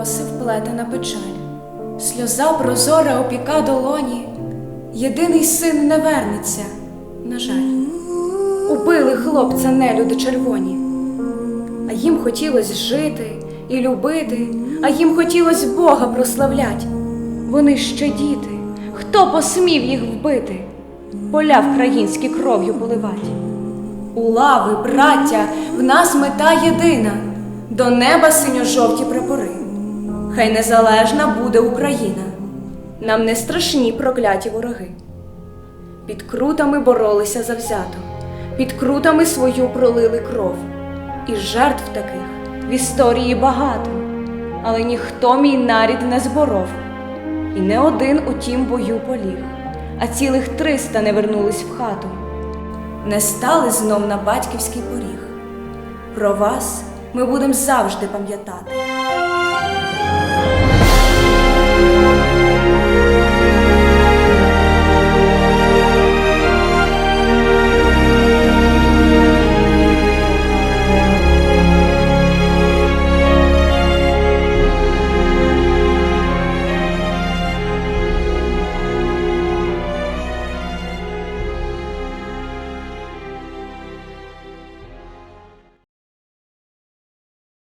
заплетена печаль, сльоза прозора опіка долоні, єдиний син не вернеться, на жаль. Убили хлопця нелюди червоні, а їм хотілось жити і любити, а їм хотілось Бога прославлять. Вони ще діти, хто посмів їх вбити, поля вкраїнські кров'ю поливать. У лави, браття, в нас мета єдина, до неба синьо-жовті прапори. Хай незалежна буде Україна, нам не страшні прокляті вороги. Під крутами боролися завзято, під крутами свою пролили кров. І жертв таких в історії багато, але ніхто мій нарід не зборов. І не один у тім бою поліг, а цілих триста не вернулись в хату. Не стали знов на батьківський поріг. Про вас ми будемо завжди пам'ятати.